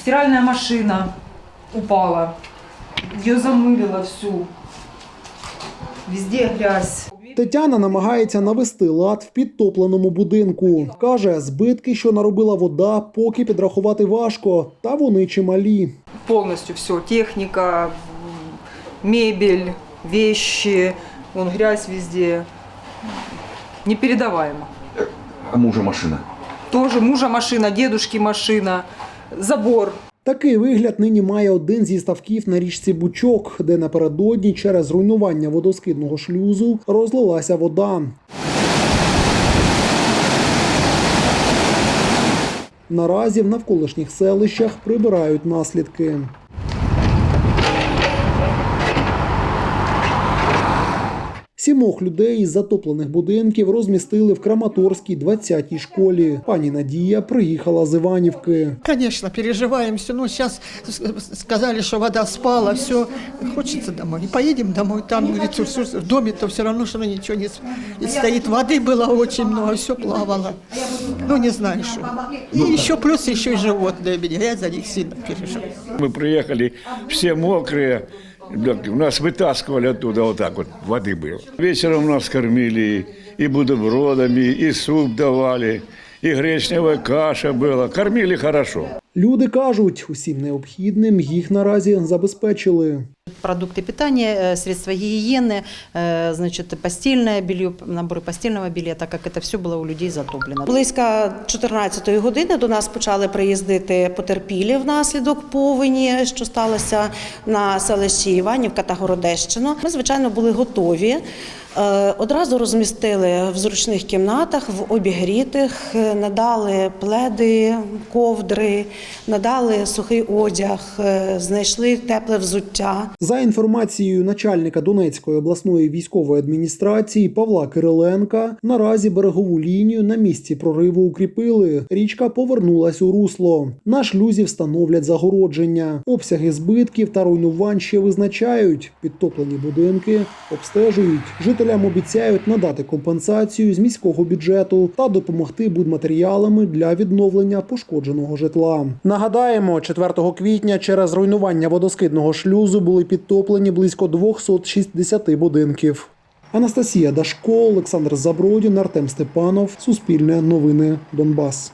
Стиральная машина упала. Ее замылило всю. Везде грязь. Тетяна намагається навести лад в підтопленому будинку. Каже, збитки, що наробила вода, поки підрахувати важко, та вони чималі. Полностью все. Техника, м, мебель, вещи. Вон грязь везде. Непередаваемо. А мужа машина. Тоже мужа машина, дедушки машина, забор. Такий вигляд нині має один зі ставків на річці Бучок, де напередодні через руйнування водоскидного шлюзу розлилася вода. Наразі в навколишніх селищах прибирають наслідки. Сімох людей із затоплених будинків розмістили в Краматорській 20-й школі. Пані Надія приїхала з Іванівки. Конечно, переживаем все. Ну, сейчас сказали, что вода спала, все. Хочется домой. И поедем домой. Там, говорится, всё- в доме-то все равно, что ничего не, с- не стоит. Воды было очень много, все плавало. Ну, не знаю, что. И еще плюс еще и животные меня. Я за них сильно переживаю. Мы приехали, все мокрые, Так, нас вытаскивали оттуда вот так вот, воды было. Вечером нас кормили и бутербродами, и суп давали, и гречневая каша была. Кормили хорошо. Люди кажуть, усім необхідним їх наразі забезпечили. продукты питания, э, средства гигиены, э, значит, постельное белье, наборы постельного белья, так як це все було у людей затоплено. Близько 14-ї години до нас почали приїздити потерпілі внаслідок повені, що сталося на селищі Іванівка та Городещино. Ми, звичайно, були готові. Е, Одразу розмістили в зручних кімнатах, в обігрітих, е, надали пледи, ковдри, надали сухий одяг, е, знайшли тепле взуття. За інформацією начальника Донецької обласної військової адміністрації Павла Кириленка, наразі берегову лінію на місці прориву укріпили. Річка повернулась у русло. На шлюзі встановлять загородження. Обсяги збитків та руйнувань ще визначають. Підтоплені будинки обстежують. Жителям обіцяють надати компенсацію з міського бюджету та допомогти будматеріалами для відновлення пошкодженого житла. Нагадаємо, 4 квітня через руйнування водоскидного шлюзу були підтоплені близько 260 будинків. Анастасія Дашко, Олександр Забродін, Артем Степанов. Суспільне новини Донбас.